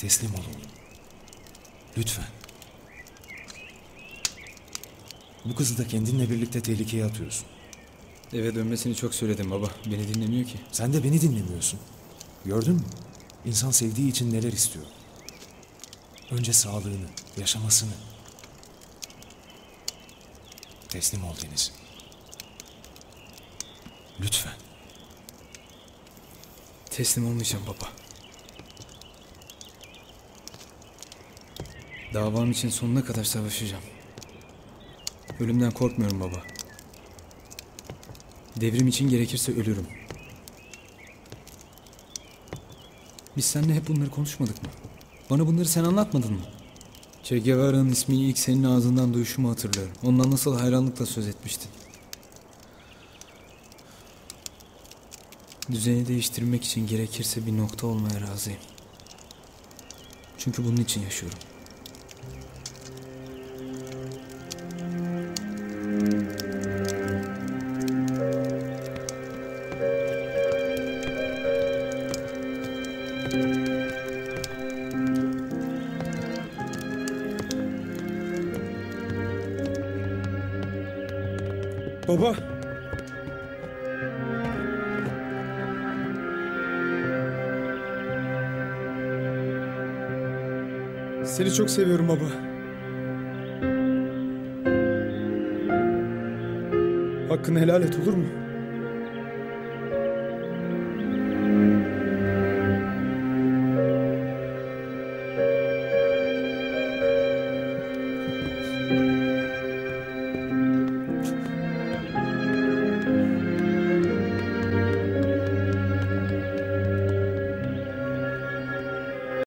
Teslim ol oğlum. Lütfen. Bu kızı da kendinle birlikte tehlikeye atıyorsun. Eve dönmesini çok söyledim baba. Beni dinlemiyor ki. Sen de beni dinlemiyorsun. Gördün mü? İnsan sevdiği için neler istiyor. Önce sağlığını, yaşamasını. Teslim ol Deniz. Lütfen. Teslim olmayacağım baba. Davam için sonuna kadar savaşacağım. Ölümden korkmuyorum baba. Devrim için gerekirse ölürüm. Biz seninle hep bunları konuşmadık mı? Bana bunları sen anlatmadın mı? Che Guevara'nın ismini ilk senin ağzından duyuşumu hatırlıyorum. Ondan nasıl hayranlıkla söz etmiştin. Düzeni değiştirmek için gerekirse bir nokta olmaya razıyım. Çünkü bunun için yaşıyorum. Baba. Seni çok seviyorum baba. Hakkını helal et olur mu?